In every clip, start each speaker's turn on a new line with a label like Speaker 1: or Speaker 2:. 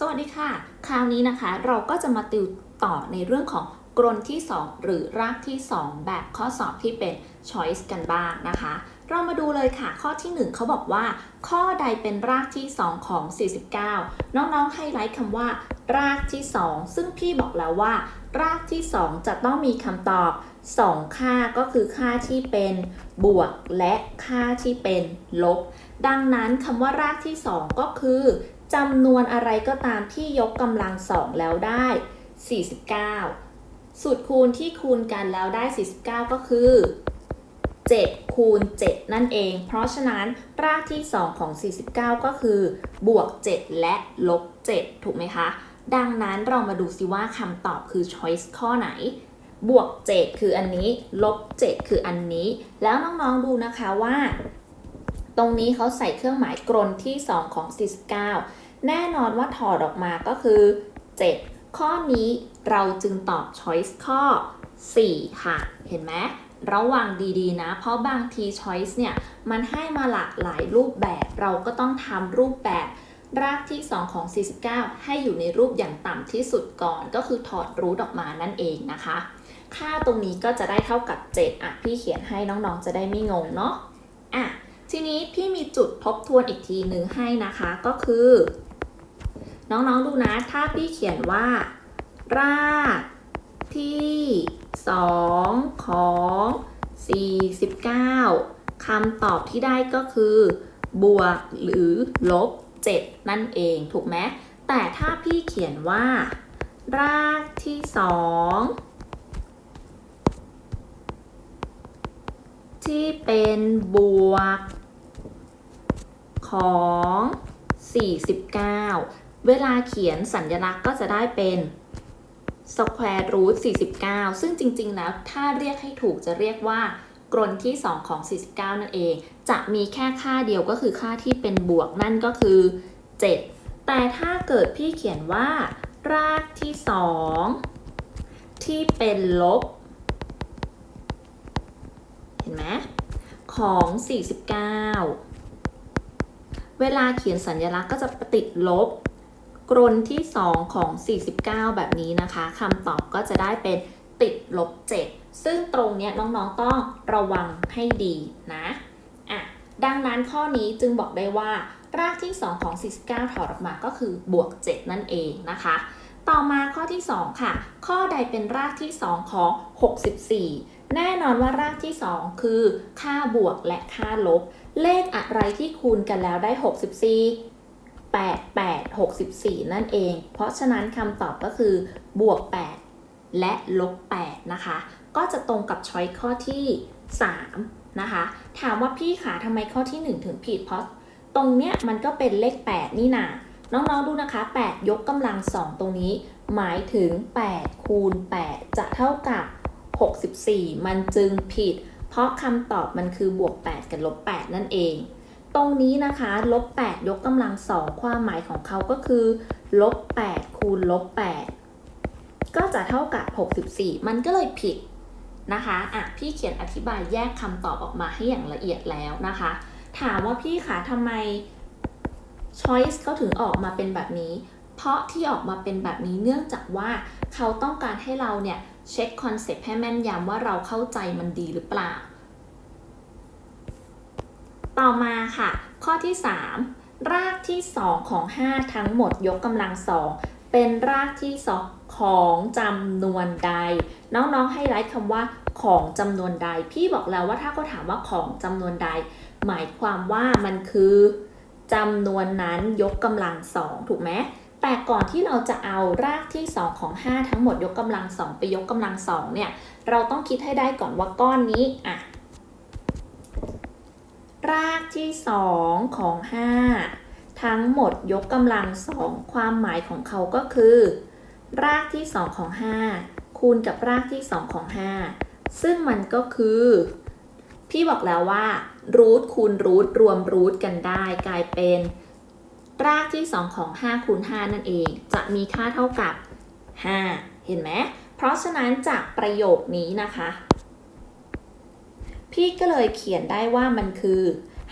Speaker 1: สวัสดีค่ะ คราวนี้นะคะเราก็จะมาติวต่อในเรื่องของกรนที่ 2 หรือรากที่ 2 แบบข้อสอบที่เป็น choice กันบ้างนะคะ เรามาดูเลยค่ะข้อที่ 1เขาบอกว่า ข้อใดเป็นรากที่ 2 ของ 49 น้องๆ ให้ไลค์คำว่า รากที่ 2 ซึ่งพี่บอกแล้วว่า รากที่ 2 จะต้องมีคำตอบ 2 ค่าก็คือค่าที่เป็นบวกและค่าที่เป็นลบ ดังนั้นคำว่ารากที่ 2 ก็คือ จำนวนอะไรก็ตามที่ยกกำลังสองแล้วได้ 49 สูตรคูณที่คูณกันแล้วได้ 49 ก็คือ 7 คูณ 7 นั่นเอง เพราะฉะนั้นรากที่ 2 ของ 49 ก็คือ บวก 7 และลบ 7 ถูกไหมคะ ดังนั้นเรามาดูซิว่าคำตอบคือ choice ข้อไหน บวก 7 คืออันนี้ ลบ 7 คืออันนี้ แล้วน้องๆดูนะคะว่า ตรงนี้เขาใส่เครื่องหมายกรนที่ 2 ของ 49 แน่นอนว่าถอดออกมาก็คือ 7 ข้อนี้เราจึงตอบ choice ข้อ 4 ค่ะ เห็นไหมระวังดีๆ นะ เพราะบางที choice เนี่ย มันให้มาหลากหลายรูปแบบ เราก็ต้องทำรูปแบบ รากที่ 2 ของ 49 ให้อยู่ในรูปอย่างต่ำที่สุดก่อน ก็คือถอดรูทออกมานั่นเองนะคะ ค่าตรงนี้ก็จะได้เท่ากับ 7 อะ พี่เขียนให้น้องๆ จะได้ไม่งงเนาะ อะ ทีนี้พี่มีจุดทบทวนอีกทีหนึ่งให้นะคะก็คือ น้องๆดูนะถ้าพี่เขียนว่า รากที่2ของ49คำตอบที่ได้ก็คือ บวกหรือลบ 7 นั่นเองถูกไหมแต่ถ้าพี่เขียนว่า รากที่2ที่เป็นบวก ของ 49 เวลาเขียนสัญลักษณ์ก็จะได้เป็น square root 49 ซึ่งจริง ๆ แล้วถ้าเรียกให้ถูกจะเรียกว่ากรนที่ 2 ของ 49 นั่นเอง จะมีแค่ค่าเดียวก็คือค่าที่เป็นบวกนั่นก็คือ 7 แต่ถ้าเกิดพี่เขียนว่า รากที่ 2 ที่เป็นลบ เห็นไหมของ 49 เวลาเขียนสัญลักษณ์ก็จะติดลบกรนที่ 2 ของ 49 แบบนี้นะคะคำตอบก็จะได้เป็นติดลบ 7 ซึ่งตรงเนี้ยน้องๆต้องระวังให้ดีนะอะดังนั้นข้อนี้จึงบอกได้ว่า รากที่ 2 ของ 49 ถอดออกมาก็คือบวก 7 นั่นเองนะคะ ต่อมาข้อที่ 2 ค่ะ ข้อใดเป็นรากที่ 2 ของ 64 แน่นอนว่ารากที่ 2 คือ ค่าบวกและค่าลบ เลขอะไรที่คูณกันแล้วได้ 64 8 8 64 นั่นเอง เพราะฉะนั้นคำตอบก็คือบวก 8 และลบ 8 นะคะ ก็จะตรงกับช้อยข้อที่ 3 นะคะ ถามว่าพี่ขาทำไมข้อที่ 1 ถึงผิด เพราะตรงเนี้ยมันก็เป็นเลข 8 นี่นาน้องๆดูนะคะ 8 ยกกำลัง 2 ตรงนี้ หมายถึง 8 คูณ 8 จะเท่ากับ 64 มันจึงผิด เพราะคำตอบมันคือบวก 8 กับลบ 8 นั่นเอง ตรงนี้นะคะลบ 8 ยกกำลัง2ความหมายของเขาก็คือลบ 8 คูณลบ 8 ก็จะเท่ากับ 64 มันก็เลยผิดนะคะ อะ พี่เขียนอธิบายแยกคำตอบออกมาให้อย่างละเอียดแล้วนะคะ ถามว่าพี่คะทำไม choice เขาถึงออกมาเป็นแบบนี้ เพราะที่ออกมาเป็นแบบนี้เนื่องจากว่าเขาต้องการให้เราเนี่ย เช็คคอนเซปต์ให้แม่นยำว่าเราเข้าใจมันดีหรือเปล่า ต่อมาค่ะ ข้อที่ 3 รากที่ 2 ของ 5 ทั้งหมดยกกำลัง2เป็นรากที่2ของจำนวนใด น้องๆให้ไลค์คำว่าของจำนวนใด พี่บอกแล้วว่าถ้าเขาถามว่าของจำนวนใด หมายความว่ามันคือจำนวนนั้นยกกำลัง2ถูกไหม แต่ก่อนที่เราจะเอารากที่ 2 ของ 5 ทั้งหมดยกกำลัง 2 ไปยกกำลัง2เนี่ย เราต้องคิดให้ได้ก่อนว่าก้อนนี้อะรากที่ 2 ของ 5 ทั้งหมดยกกำลัง 2 ความหมายของเขาก็คือ รากที่ 2 ของ 5 คูณกับรากที่ 2 ของ 5 ซึ่งมันก็คือ พี่บอกแล้วว่ารูทคูณรูทรวมรูทกันได้กลายเป็น รากที่ 2 ของ5คูณ5นั่นเอง จะมีค่าเท่ากับ 5 เห็นไหม เพราะฉะนั้นจากประโยคนี้นะคะ พี่ก็เลยเขียนได้ว่ามันคือ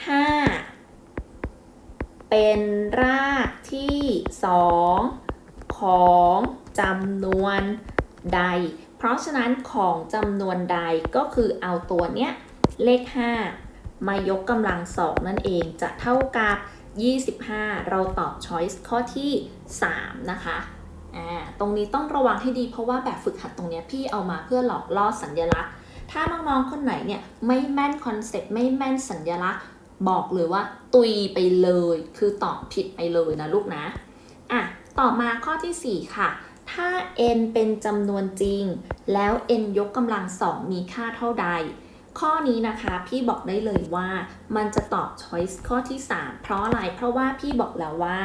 Speaker 1: 5เเป็นรากที่สองของจำนวนใด เพราะฉะนั้นของจำนวนใดก็คือเอาตัวเนี้ยเลข 5 มายกกำลังสองนั่นเองจะเท่ากับ 25 เราตอบ choice ข้อที่ 3 นะคะตรงนี้ต้องระวังให้ดีเพราะว่าแบบฝึกหัดตรงนี้พี่เอามาเพื่อหลอกล่อสัญลักษณ์ ถ้าน้องๆคนไหนเนี่ยไม่แม่นคอนเซ็ปต์ไม่แม่นสัญลักษณ์ บอกเลยว่าตุยไปเลย คือตอบผิดไปเลยนะลูกนะอะต่อมาข้อทีสี่4 ค่ะ ถ้า n เป็นจำนวนจริง แล้ว n ยกกำลังสองมีค่าเท่าใด ข้อนี้นะคะพี่บอกได้เลยว่ามันจะตอบ choice ข้อที่ 3 เพราะอะไร เพราะว่าพี่บอกแล้วว่า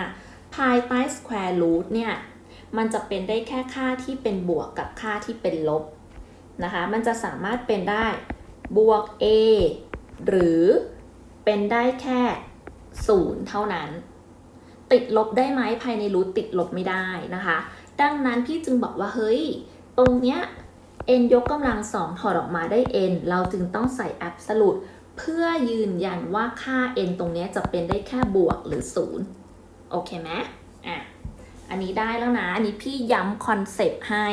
Speaker 1: ภายใต้ square root เนี่ยมันจะเป็นได้แค่ค่าที่เป็นบวกกับค่าที่เป็นลบนะคะ มันจะสามารถเป็นได้บวก a หรือเป็นได้แค่0เท่านั้น ติดลบได้ไหมภายในรูทติดลบไม่ได้นะคะ ดังนั้นพี่จึงบอกว่าเฮ้ย ตรงเนี้ย n ยกกำลังสองถอดออกมาได้ n เราจึงต้องใส่ absolute เพื่อยืนยันว่าค่า n ตรงนี้จะเป็นได้แค่บวกหรือ 0 โอเคไหมอะ อันนี้ได้แล้วนะ อันนี้พี่ย้ำคอนเซปต์ให้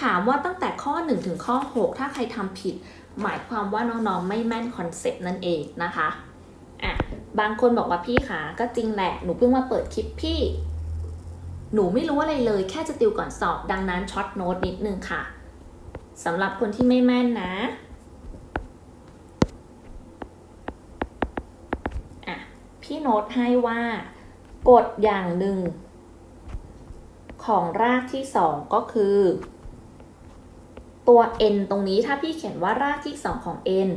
Speaker 1: ถามว่าตั้งแต่ข้อ 1 ถึงข้อ 6 ถ้าใครทำผิด หมายความว่าน้องๆ ไม่แม่นคอนเซปต์นั่นเองนะคะ อะ บางคนบอกว่าพี่ขาก็จริงแหละ หนูเพิ่งมาเปิดคลิปพี่ หนูไม่รู้อะไรเลย แค่จะติวก่อนสอบ ดังนั้นช็อตโน้ตนิดนึงค่ะ สำหรับคนที่ไม่แม่นนะอะพี่โน้ตให้ว่ากฎอย่างหนึ่ง ของรากที่สองก็คือ ตัว n ตรงนี้ถ้าพี่เขียนว่ารากที่สองของ n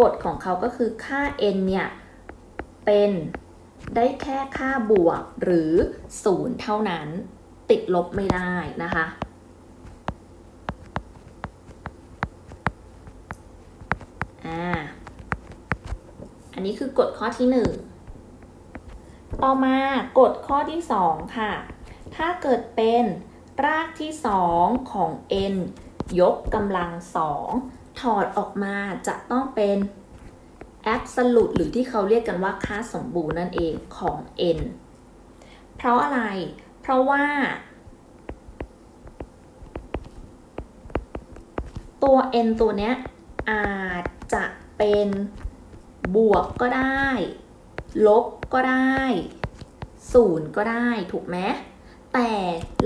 Speaker 1: กฎของเขาก็คือค่า n เนี่ย เป็นได้แค่ค่าบวกหรือ 0 เท่านั้น ติดลบไม่ได้นะคะ อ่า อันนี้คือกฎข้อที่1ต่อมากฎข้อที่2ค่ะ ถ้าเกิดเป็นรากที่2ของ n ยกกำลัง2ถอดออกมาจะต้องเป็น absolute หรือที่เขาเรียกกันว่าค่าสมบูรณ์นั่นเองของ n เพราะอะไร เพราะว่า ตัว n ตัวเนี้ยอาจ จะเป็นบวกก็ได้ ลบก็ได้ศูนย์ก็ได้ถูกไหมแต่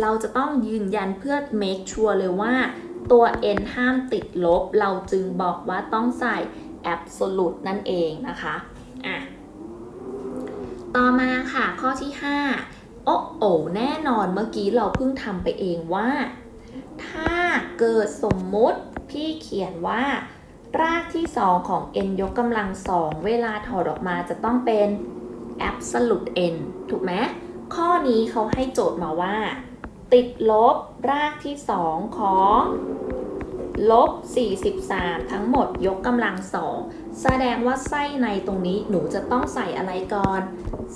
Speaker 1: เราจะต้องยืนยันเพื่อ make sure เลยว่าตัว n ห้ามติดลบ เราจึงบอกว่าต้องใส่ absolute นั่นเองนะคะอะต่อมาค่ะข้อที่ 5 โอ้โอแน่นอนเมื่อกี้เราเพิ่งทำไปเองว่า ถ้าเกิดสมมุติพี่เขียนว่า รากที่ 2 ของ n ยกกำลัง2เวลาถอดออกมาจะต้องเป็น absolute n ถูกไหมข้อนี้เขาให้โจทย์มาว่า ติดลบรากที่ 2 ของลบ 43 ทั้งหมดยกกำลัง2แสดงว่าไส้ในตรงนี้หนูจะต้องใส่อะไรก่อน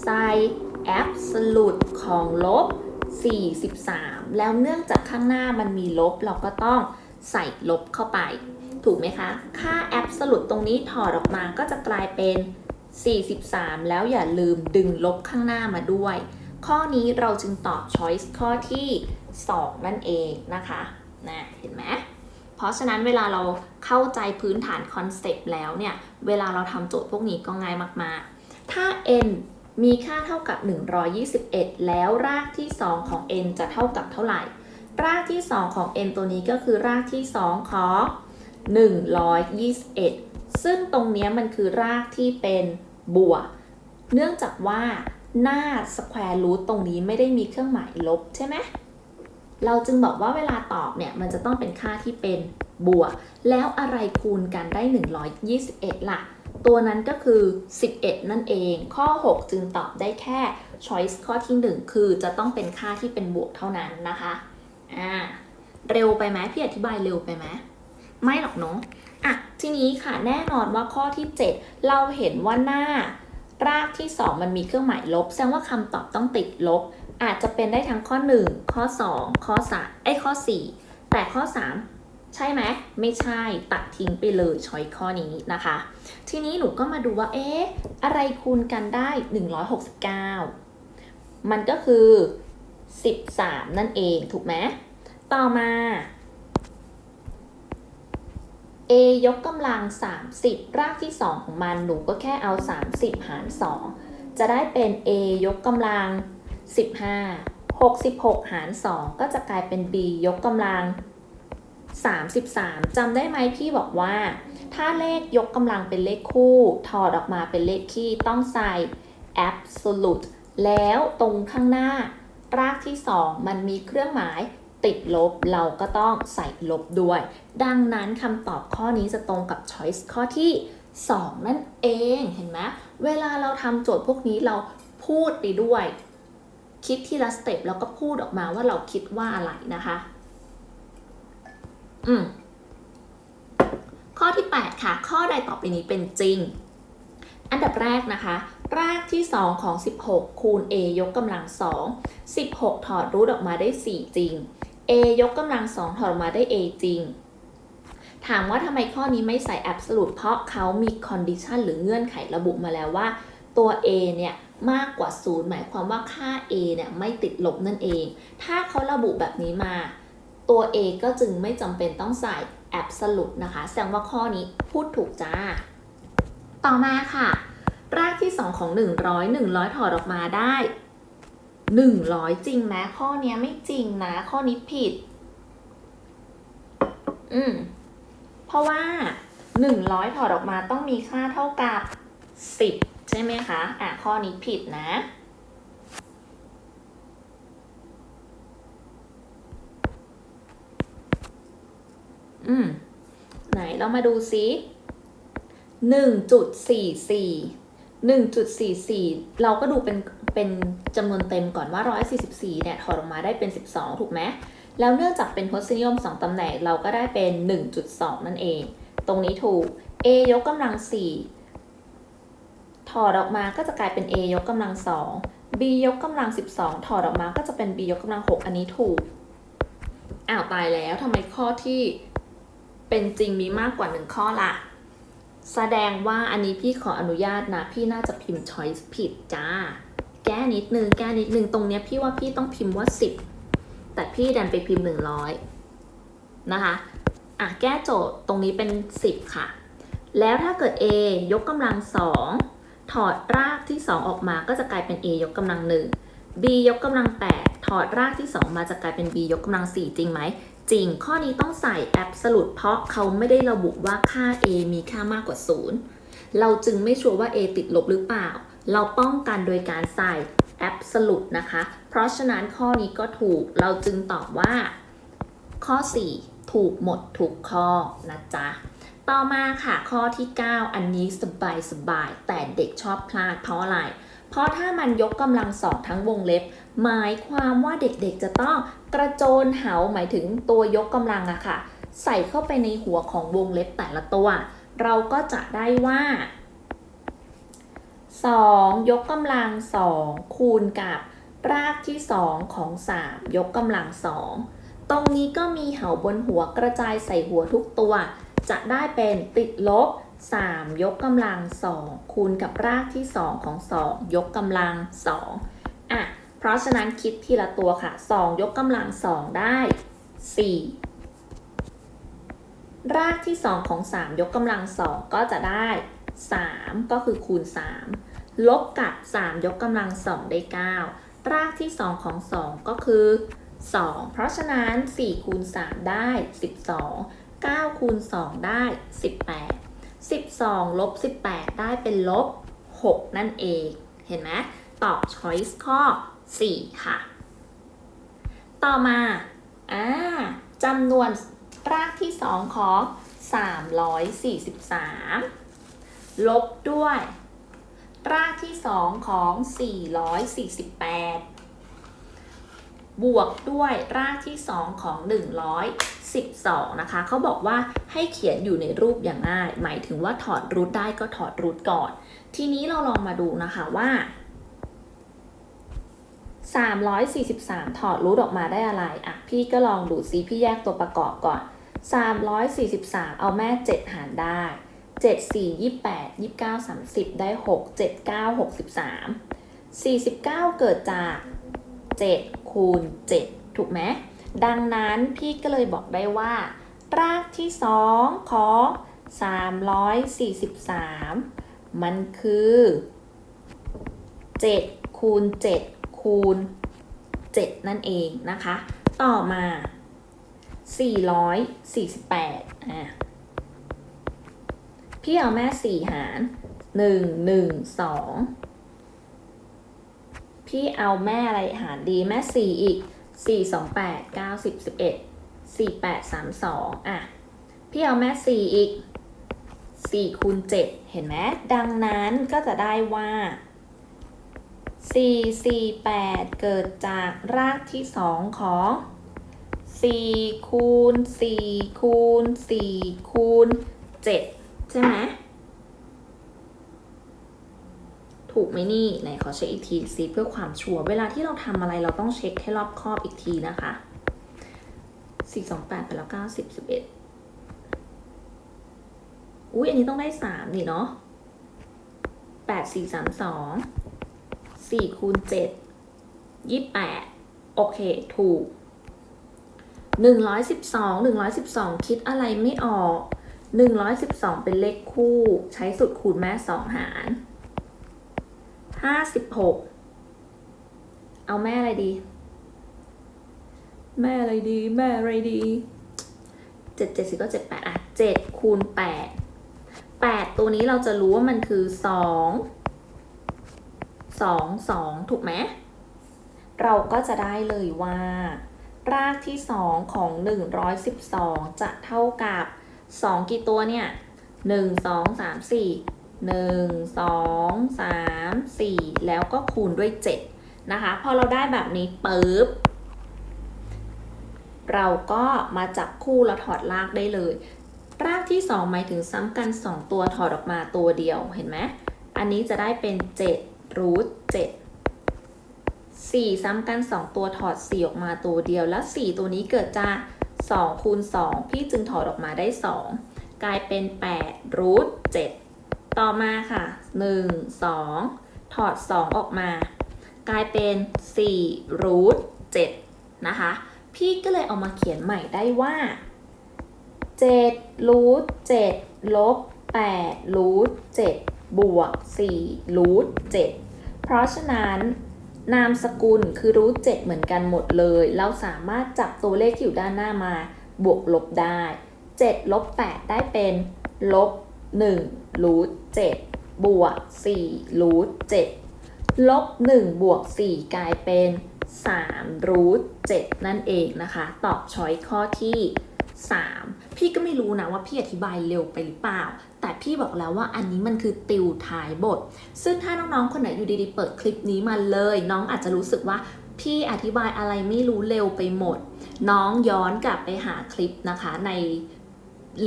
Speaker 1: ใส่ absolute ของลบ 43 แล้วเนื่องจากข้างหน้ามันมีลบเราก็ต้องใส่ลบเข้าไป ถูกไหมคะ ค่า absolute ตรงนี้ถอดออกมาก็จะกลายเป็น 43 แล้วอย่าลืมดึงลบข้างหน้ามาด้วย ข้อนี้เราจึงตอบ choice ข้อที่ 2 นั่นเองนะคะนะเห็นไหมเพราะฉะนั้นเวลาเราเข้าใจพื้นฐานคอนเซปต์แล้วเนี่ย เวลาเราทำโจทย์พวกนี้ก็ง่ายมากๆ ถ้า n มีค่าเท่ากับ 121 แล้วรากที่ 2 ของ n จะเท่ากับเท่าไหร่ รากที่ 2 ของ n ตัวนี้ก็คือรากที่ 2 ของ 121 ซึ่งตรงนี้มันคือรากที่เป็นบวก เนื่องจากว่าหน้า square root ตรงนี้ไม่ได้มีเครื่องหมายลบใช่ไหมเราจึงบอกว่าเวลาตอบเนี่ยมันจะต้องเป็นค่าที่เป็นบวก แล้วอะไรคูณกันได้ 121 ล่ะ ตัวนั้นก็คือ 11 นั่นเอง ข้อ 6 จึงตอบได้แค่ choice ข้อที่ 1 คือจะต้องเป็นค่าที่เป็นบวกเท่านั้นนะคะ อ่า เร็วไปไหมพี่อธิบายเร็วไปไหม ไม่หรอกเนาะอะทีนี้ค่ะแน่นอนว่าข้อที่ 7 เราเห็นว่าหน้ารากที่ 2 มันมีเครื่องหมายลบ แสดงว่าคำตอบต้องติดลบ อาจจะเป็นได้ทั้งข้อ 1 ข้อ 2 ข้อ3ไอ้ข้อ 4 แต่ข้อ 3 ใช่ไหมไม่ใช่ตัดทิ้งไปเลยช้อยข้อนี้นะคะ ทีนี้หนูก็มาดูว่าเอ๊ะอะไรคูณกันได้ 169 มันก็คือ 13 นั่นเองถูกไหมต่อมา ยกกำลัง 30 รากที่ 2 ของมันหนูก็แค่เอา 30 หาร 2 จะได้เป็น a ยกกำลัง 15 66 หาร 2 ก็จะกลายเป็น b ยกกำลัง 33จำได้ไหมพี่บอกว่า ถ้าเลขยกกำลังเป็นเลขคู่ ถอดออกมาเป็นเลขคี่ต้องใส่ absolute แล้วตรงข้างหน้า รากที่ 2 มันมีเครื่องหมาย ติดลบเราก็ต้องใส่ลบด้วย ดังนั้นคำตอบข้อนี้จะตรงกับ choice ข้อที่ 2 นั่นเองเห็นไหมเวลาเราทำโจทย์พวกนี้เราพูดไปด้วย คิดทีละสเต็ปแล้วก็พูดออกมาว่าเราคิดว่าอะไรนะคะ อืมข้อที่ 8 ค่ะ ข้อใดต่อไปนี้เป็นจริง อันดับแรกนะคะ รากที่ 2 ของ 16 คูณ a ยกกำลัง 2 16 ถอดรูทออกมาได้ 4 จริง a ยกกำลัง2ถอดออกมาได้ a จริง ถามว่าทำไมข้อนี้ไม่ใส่ absolute เพราะเขามี condition หรือเงื่อนไขระบุมาแล้วว่า ตัว a เนี่ยมากกว่า 0 หมายความว่าค่า a เนี่ยไม่ติดลบนั่นเอง ถ้าเขาระบุแบบนี้มา ตัว a ก็จึงไม่จำเป็นต้องใส่ absolute นะคะ แสดงว่าข้อนี้พูดถูกจ้า ต่อมาค่ะ รากที่ 2 ของ 100 100 ถอดออกมาได้ 100จริงไหมข้อเนี้ยไม่จริงนะ ข้อนี้ผิด อืม เพราะว่า100ถอดออกมาต้องมีค่าเท่ากับ10ใช่ไหมคะ อะ ข้อนี้ผิดนะ อืม ไหนเรามาดูซิหนึ่งจุดสี่สี่หนึ่งจุดสี่สี่เราก็ดูเป็น เป็นจำนวนเต็มก่อนว่าร้อยสี่สิบสี่เนี่ยถอดออกมาได้เป็นสิบสองถูกไหมแล้วเนื่องจากเป็นทศนิยมสองตำแหน่งเราก็ได้เป็นหนึ่งจุดสองนั่นเอง ตรงนี้ถูก a ยกกำลังสี่ถอดออกมาก็จะกลายเป็น a ยกกำลังสอง b ยกกำลังสิบสองถอดออกมาก็จะเป็น b ยกกำลังหกอันนี้ถูก อ้าวตายแล้วทำไมข้อที่เป็นจริงมีมากกว่าหนึ่งข้อล่ะแสดงว่าอันนี้พี่ขออนุญาตนะ พี่น่าจะพิมพ์ choice ผิดจ้า แก้นิดนึงแก้นิดนึงตรงเนี้ยพี่ว่าพี่ต้องพิมพ์ว่า 10 แต่พี่ดันไปพิมพ์ 100 นะคะอะแก้โจทย์ตรงนี้เป็น 10 ค่ะ แล้วถ้าเกิด a ยกกำลัง 2 ถอดรากที่ 2 ออกมาก็จะกลายเป็น a ยกกำลัง 1 b ยกกำลัง 8 ถอดรากที่ 2 มาจะกลายเป็น b ยกกำลัง 4 จริงไหมจริง ข้อนี้ต้องใส่ absolute เพราะเขาไม่ได้ระบุว่าค่า a มีค่ามากกว่า 0 เราจึงไม่ชัวร์ว่า a ติดลบหรือเปล่า เราป้องกันโดยการใส่ absolute นะคะ เพราะฉะนั้นข้อนี้ก็ถูกเราจึงตอบว่า ข้อ 4 ถูกหมดทุกข้อนะจ๊ะ ต่อมาค่ะข้อที่ 9 อันนี้สบายสบายๆแต่เด็กชอบพลาดเพราะอะไร เพราะถ้ามันยกกำลังสองทั้งวงเล็บ หมายความว่าเด็กๆจะต้องกระโจนเหาหมายถึงตัวยกกำลังอะค่ะ ใส่เข้าไปในหัวของวงเล็บแต่ละตัว เราก็จะได้ว่า 2 ยกกำลัง2คูณกับรากที่ 2 ของ 3 ยกกำลัง2ตรงนี้ก็มีเหาบนหัวกระจายใส่หัวทุกตัว จะได้เป็นติดลบ 3 ยกกำลัง2คูณกับรากที่ 2 ของ 2 ยกกำลัง2อะ เพราะฉะนั้นคิดทีละตัวค่ะ 2 ยกกำลัง2ได้ 4 รากที่ 2 ของ 3 ยกกำลัง2ก็จะได้ 3 ก็คือคูณ 3 ลบกับ 3 ยกกำลัง 2 ได้ 9 รากที่ 2 ของ 2 ก็คือ 2 เพราะฉะนั้น 4 คูณ 3 ได้ 12 9 คูณ 2 ได้ 18 12 ลบ 18 ได้เป็นลบ 6 นั่นเอง เห็นไหม ตอบ choice ข้อ 4 ค่ะ ต่อมาอ่าจำนวนรากที่ 2 ของ 343 ลบด้วย รากที่ 2 ของ 448 บวกด้วยรากที่ 2 ของ 112 นะคะ เขาบอกว่าให้เขียนอยู่ในรูปอย่างง่าย หมายถึงว่าถอดรูทได้ก็ถอดรูทก่อน ทีนี้เราลองมาดูนะคะว่า 343 ถอดรูทออกมาได้อะไร อะ พี่ก็ลองดูซิพี่แยกตัวประกอบก่อน 343 เอาแม่ 7 หารได้ 7 4 28 29 30ได้6 7 9 63 49เกิดจาก7คูณ7ถูกไหมดังนั้นพี่ก็เลยบอกได้ว่า รากที่2ของ343มันคือ7คูณ7คูณ7นั่นเองนะคะ ต่อมา 448อะ พี่เอาแม่สี่หารหนึ่งหนึ่งสองพี่เอาแม่อะไรหารดีแม่สี่อีกสี่สองแปดเก้าสิบสิบเอ็ดสี่แปดสามสองอะ พี่เอาแม่สี่อีกสี่คูณเจ็ดเห็นไหมดังนั้นก็จะได้ว่าสี่สี่แปดเกิดจากรากที่สองของสี่คูณสี่คูณสี่คูณเจ็ด ช่ไหมถูกไหมนี่ไหนขอเช็คอีกทีสิเพื่อความชัวร์เวลาที่เราทำอะไรเราต้องเช็คให้รอบคอบอีกทีนะคะ4 2 8ไปแล้ว9 10 11อุ้ยอันนี้ต้องได้3นี่เนาะ8 4 3 2 4คูณ7 28โอเค ถูก112 112คิดอะไรไม่ออก 112 เป็นเลขคู่ ใช้สุดคูณแม่2หาร 56 เอาแม่อะไรดี แม่อะไรดี แม่อะไรดี 7 7 10ก็7 8 อะ 7 คูณ 8 8 ตัวนี้เราจะรู้ว่ามันคือ 2 2 2 ถูกไหม เราก็จะได้เลยว่า รากที่ 2 ของ 112 จะเท่ากับ 2กี่ตัวเนี่ย1 2 3 4 1 2 3 4แล้วก็คูณด้วย7นะคะ พอเราได้แบบนี้ปุ๊บเราก็มาจับคู่แล้วถอดรากได้เลย รากที่ 2 หมายถึงซ้ำกัน 2 ตัวถอดออกมาตัวเดียวเห็นไหมอันนี้จะได้เป็น7รูท7 4ซ้ำกัน 2 ตัวถอด 4 ออกมาตัวเดียว แล้ว 4 ตัวนี้เกิดจาก 2คูณ2 พี่จึงถอดออกมาได้ 2 กลายเป็น8รูท7ต่อมาค่ะ 1 2 ถอด 2 ออกมา กลายเป็น4รูท7นะคะ พี่ก็เลยเอามาเขียนใหม่ได้ว่า7รูท7ลบ8รูท7บวก4รูท7เพราะฉะนั้น นามสกุลคือรูท7เหมือนกันหมดเลย เราสามารถจับตัวเลขที่อยู่ด้านหน้ามา บวกลบได้ 7 ลบ 8 ได้เป็นลบ1รูท7บวก4รูท7ลบ1บวก4กลายเป็น3รูท7นั่นเองนะคะ ตอบช้อยข้อที่ 3 พี่ก็ไม่รู้นะว่าพี่อธิบายเร็วไปหรือเปล่า แต่พี่บอกแล้วว่าอันนี้มันคือติวท้ายบท ซึ่งถ้าน้องๆ คนไหนอยู่ดีๆ เปิดคลิปนี้มาเลย น้องอาจจะรู้สึกว่าพี่อธิบายอะไรไม่รู้เร็วไปหมด น้องย้อนกลับไปหาคลิปนะคะใน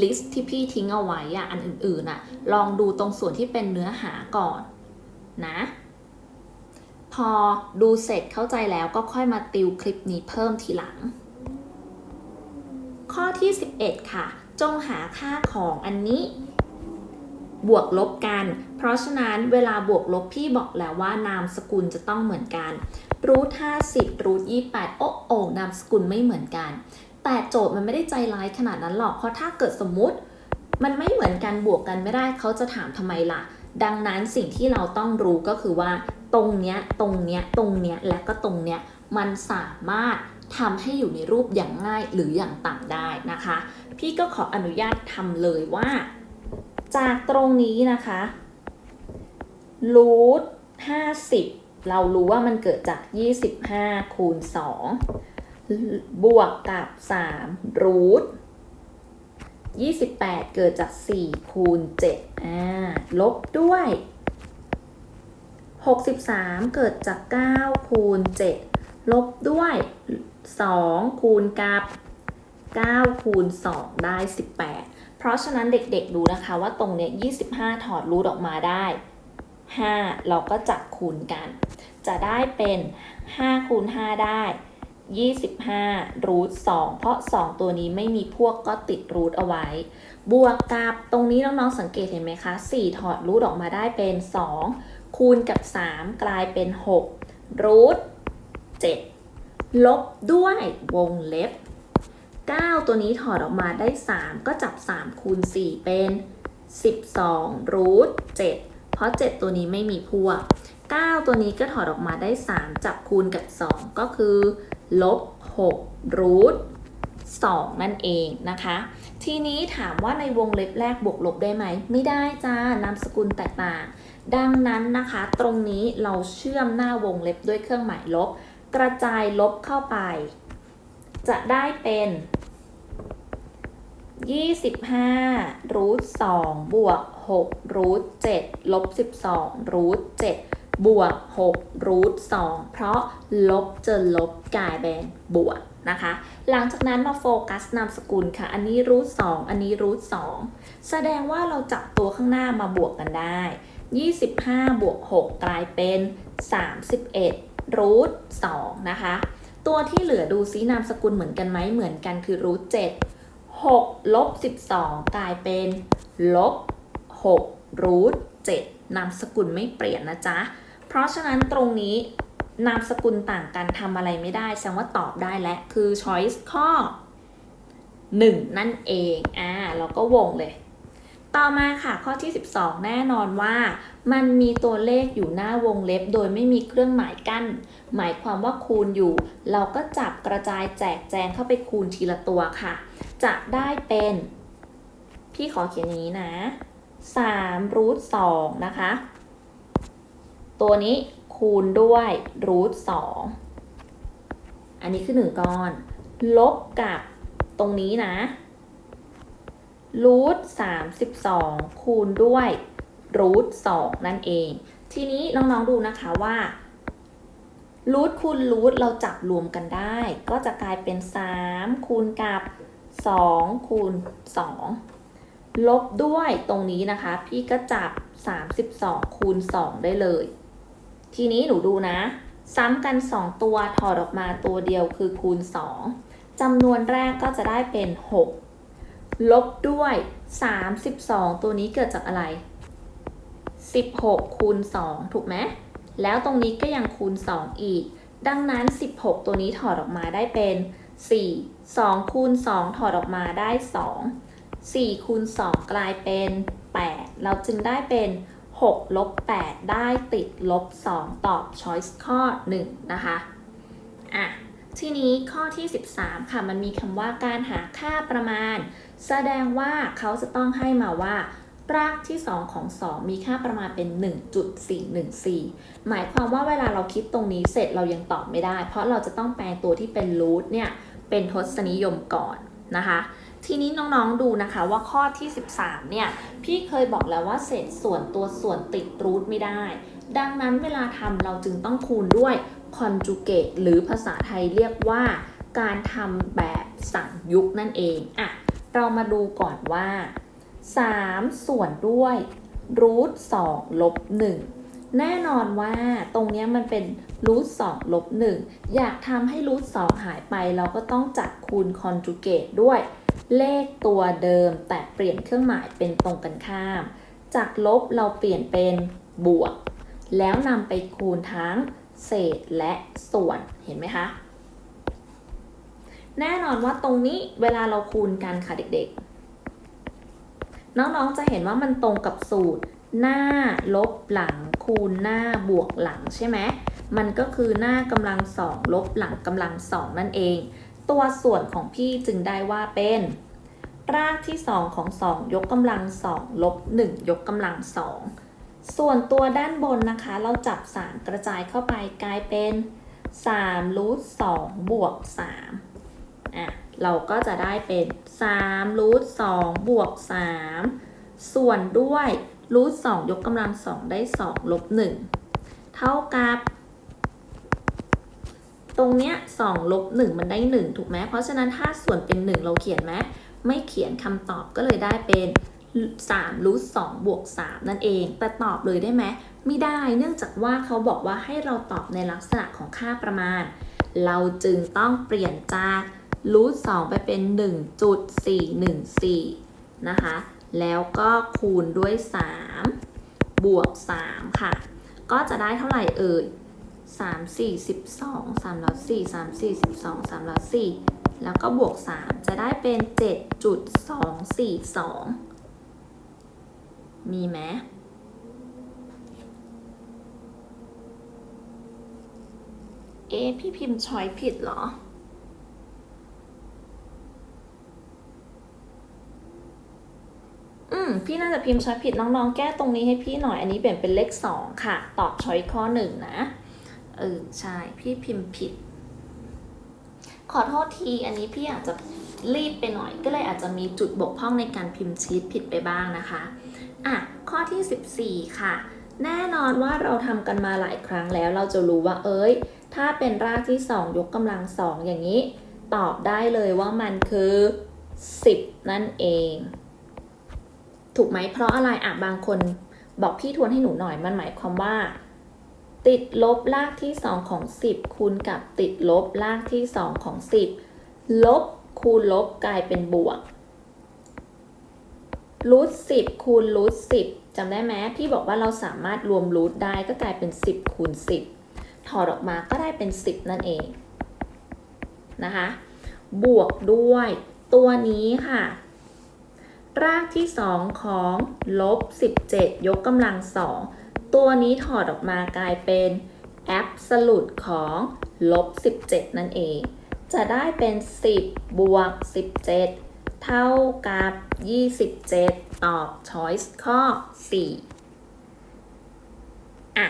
Speaker 1: ลิสต์ที่พี่ทิ้งเอาไว้อะอันอื่นๆอะลองดูตรงส่วนที่เป็นเนื้อหาก่อนนะ พอดูเสร็จเข้าใจแล้วก็ค่อยมาติวคลิปนี้เพิ่มทีหลัง ข้อที่ 11 ค่ะ จงหาค่าของอันนี้ บวกลบกัน เพราะฉะนั้นเวลาบวกลบพี่บอกแล้วว่านามสกุลจะต้องเหมือนกันรูท50รูท28โอ้โอนามสกุลไม่เหมือนกัน แต่โจทย์มันไม่ได้ใจร้ายขนาดนั้นหรอก เพราะถ้าเกิดสมมุติ มันไม่เหมือนกันบวกกันไม่ได้เขาจะถามทำไมล่ะ ดังนั้นสิ่งที่เราต้องรู้ก็คือว่า ตรงเนี้ยตรงเนี้ยตรงเนี้ยและก็ตรงเนี้ยมันสามารถทำให้อยู่ในรูปอย่างง่ายหรืออย่างต่ำได้นะคะ พี่ก็ขออนุญาตทำเลยว่า จากตรงนี้นะคะรูท50เรารู้ว่ามันเกิดจาก 25 คูณ 2 บวกกับ3รูท28 เกิดจาก 4 คูณ7อ่าลบด้วย 63 เกิดจาก 9 คูณ 7 ลบด้วย 2 คูณกับ 9 คูณ 2 ได้ 18 เพราะฉะนั้นเด็กๆดูนะคะว่าตรงเนี้ย25 ถอดรูทออกมาได้ 5 เราก็จับคูณกัน จะได้เป็น 5 คูณ 5 ได้ 25 รูท 2 เพราะ 2 ตัวนี้ไม่มีพวกก็ติดรูทเอาไว้ บวกกับตรงนี้น้องๆสังเกตเห็นไหมคะ 4 ถอดรูทออกมาได้เป็น 2 คูณกับ 3 กลายเป็น6รูท7ลบด้วยวงเล็บ 9 ตัวนี้ถอดออกมาได้ 3 ก็จับ 3 คูณ 4 เป็น 12รูท7เพราะ 7 ตัวนี้ไม่มีพวก 9 ตัวนี้ก็ถอดออกมาได้ 3 จับคูณกับ 2 ก็คือลบ6รูท2นั่นเองนะคะ ทีนี้ถามว่าในวงเล็บแรกบวกลบได้ไหม ไม่ได้จ้านามสกุลแตกต่าง ดังนั้นนะคะ ตรงนี้เราเชื่อมหน้าวงเล็บด้วยเครื่องหมายลบ กระจายลบเข้าไป จะได้เป็น 25รูท2บวก6รูท7ลบ 12รูท7บวก6รูท2เพราะลบเจอลบกลายเป็นบวกนะคะ หลังจากนั้นมาโฟกัสนามสกุลค่ะ อันนี้รูท2อันนี้รูท2แสดงว่าเราจับตัวข้างหน้ามาบวกกันได้ 25 บวก 6 กลายเป็น 31 รูท2นะคะ ตัวที่เหลือดูซินามสกุลเหมือนกันไหมเหมือนกันคือรูท7 6ลบ12 กลายเป็นลบ6รูท7นามสกุลไม่เปลี่ยนนะจ๊ะ เพราะฉะนั้นตรงนี้นามสกุลต่างกันทำอะไรไม่ได้แสดงว่าตอบได้และคือ choice ข้อ 1 นั่นเอง อ่า เราก็วงเลย ต่อมาค่ะข้อที่ 12 แน่นอนว่า มันมีตัวเลขอยู่หน้าวงเล็บ โดยไม่มีเครื่องหมายกั้น หมายความว่าคูณอยู่ เราก็จับกระจายแจกแจงเข้าไปคูณทีละตัวค่ะ จะได้เป็น พี่ขอเขียนอย่างนี้นะ3รูท2นะคะ ตัวนี้คูณด้วยรูท2อันนี้คือ 1 ก้อน ลบกับตรงนี้นะ รูท32คูณด้วยรูท2นั่นเอง ทีนี้น้องๆดูนะคะว่ารูทคูณรูทเราจับรวมกันได้ ก็จะกลายเป็น 3 คูณกับ2คูณ2ลบด้วยตรงนี้นะคะ พี่ก็จับ 32 คูณ 2 ได้เลย ทีนี้หนูดูนะ ซ้ำกัน 2 ตัวถอดออกมาตัวเดียวคือคูณ 2จำนวนแรกก็จะได้เป็น 6 ลบด้วย 32 ตัวนี้เกิดจากอะไร 16 คูณ 2 ถูกไหม แล้วตรงนี้ก็ยังคูณ 2 อีก ดังนั้น 16 ตัวนี้ถอดออกมาได้เป็น 4 2 คูณ 2 ถอดออกมาได้ 2 4 คูณ 2 กลายเป็น 8 เราจึงได้เป็น 6 ลบ 8 ได้ติดลบ 2 ตอบ choice ข้อ 1 นะคะ อะ ทีนี้ข้อที่ 13 ค่ะ มันมีคำว่าการหาค่าประมาณ แสดงว่าเขาจะต้องให้มาว่ารากที่ 2 ของ 2 มีค่าประมาณเป็น 1.414 หมายความว่าเวลาเราคิดตรงนี้เสร็จเรายังตอบไม่ได้ เพราะเราจะต้องแปลงตัวที่เป็นรูทเนี่ย เป็นทศนิยมก่อนนะคะ ทีนี้น้องๆดูนะคะว่าข้อที่ 13 เนี่ย พี่เคยบอกแล้วว่าเศษส่วนตัวส่วนติดรูทไม่ได้ ดังนั้นเวลาทำเราจึงต้องคูณด้วย conjugate หรือภาษาไทยเรียกว่า การทำแบบสั่งยุกนั่นเองอะเรามาดูก่อนว่า 3 ส่วนด้วยรูท2ลบ1แน่นอนว่าตรงเนี้ยมันเป็นรูท2ลบ1อยากทำให้รูท2หายไปเราก็ต้องจัดคูณ conjugate ด้วย เลขตัวเดิมแต่เปลี่ยนเครื่องหมายเป็นตรงกันข้าม จากลบเราเปลี่ยนเป็นบวก แล้วนำไปคูณทั้ง เศษและส่วนเห็นไหมคะ แน่นอนว่าตรงนี้เวลาเราคูณกันค่ะเด็กๆ น้องๆจะเห็นว่ามันตรงกับสูตร หน้าลบหลังคูณหน้าบวกหลังใช่ไหมมันก็คือหน้ากำลังสองลบหลังกำลังสองนั่นเอง ตัวส่วนของพี่จึงได้ว่าเป็น รากที่ 2 ของ 2 ยกกำลัง2ลบ1ยกกำลัง2 ส่วนตัวด้านบนนะคะ เราจับ 3 กระจายเข้าไปกลายเป็น3รูท2บวก3อะเราก็จะได้เป็น3รูท2บวก3ส่วนด้วยรูท2ยกกำลัง2ได้2ลบ1เท่ากับ ตรงเนี้ย2ลบ1มันได้ 1 ถูกไหมเพราะฉะนั้นถ้าส่วนเป็น 1 เราเขียนไหมไม่เขียนคำตอบก็เลยได้เป็น 3รูท2บวก3นั่นเอง แต่ตอบเลยได้ไหมไม่ได้เนื่องจากว่าเขาบอกว่าให้เราตอบในลักษณะของค่าประมาณ เราจึงต้องเปลี่ยนจากรูท2ไปเป็น 1.414 นะคะ แล้วก็คูณด้วย 3 บวก 3 ค่ะ ก็จะได้เท่าไหร่เอ่ย3 4 12 3ร้อย4 3 4 12 3ร้อย4แล้วก็บวก 3 จะได้เป็น 7.242 มีไหมเอ๊พี่พิมพ์ช้อยผิดเหรอ อืม พี่น่าจะพิมพ์ช้อยผิดน้องๆ แก้ตรงนี้ให้พี่หน่อย อันนี้เปลี่ยนเป็นเลขสองค่ะ ตอบช้อยข้อหนึ่งนะ เออ ใช่ พี่พิมพ์ผิด ขอโทษที อันนี้พี่อาจจะรีบไปหน่อย ก็เลยอาจจะมีจุดบกพร่องในการพิมพ์ชีตผิดไปบ้างนะคะ อะข้อที่ 14 ค่ะ แน่นอนว่าเราทำกันมาหลายครั้งแล้ว เราจะรู้ว่าเอ้ย ถ้าเป็นรากที่ 2 ยกกำลังสองอย่างนี้ ตอบได้เลยว่ามันคือ 10 นั่นเอง ถูกไหมเพราะอะไรอะบางคนบอกพี่ทวนให้หนูหน่อยมันหมายความว่า ติดลบรากที่ 2 ของ 10 คูณกับติดลบรากที่ 2 ของ 10 ลบคูณลบกลายเป็นบวก รูท10คูณรูท10จำได้ไหมพี่บอกว่าเราสามารถรวมรูทได้ก็กลายเป็น 10คูณ10 ถอดออกมาก็ได้เป็น 10 นั่นเองนะคะ บวกด้วยตัวนี้ค่ะ รากที่ 2 ของลบ 17 ยกกำลัง 2 ตัวนี้ถอดออกมากลายเป็นแอบสูตของลบ 17 นั่นเอง จะได้เป็น 10 บวก 17 เท่ากับ 27 ตอบ choice ข้อ 4 อะ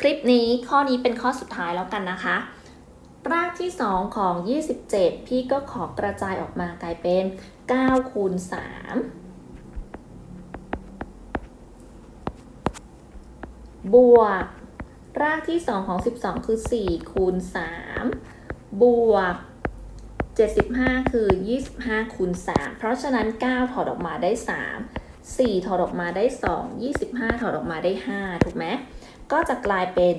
Speaker 1: คลิปนี้ข้อนี้เป็นข้อสุดท้ายแล้วกันนะคะ รากที่ 2 ของ 27 พี่ก็ขอกระจายออกมากลายเป็น 9 คูณ 3 บวก รากที่ 2 ของ 12 คือ 4 คูณ 3 บวก 75 คือ 25คูณ3เพราะฉะนั้น 9 ถอดออกมาได้ 3 4 ถอดออกมาได้ 2 25 ถอดออกมาได้ 5 ถูกไหม ก็จะกลายเป็น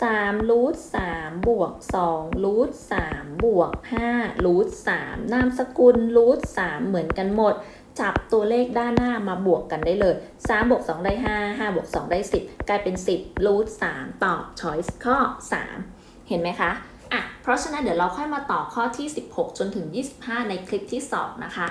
Speaker 1: 3รูท3บวก2รูท3บวก5รูท3นามสกุลรูท3เหมือนกันหมด จับตัวเลขด้านหน้ามาบวกกันได้เลย 3 บวก 2 ได้ 5 5 บวก 2 ได้ 10 กลายเป็น 10รูท3ตอบ choice ข้อ 3 เห็นไหมคะ อะเพราะฉะนั้นเดี๋ยวเราค่อยมาต่อข้อที่ 16 จนถึง 25 ในคลิปที่ 2 นะคะ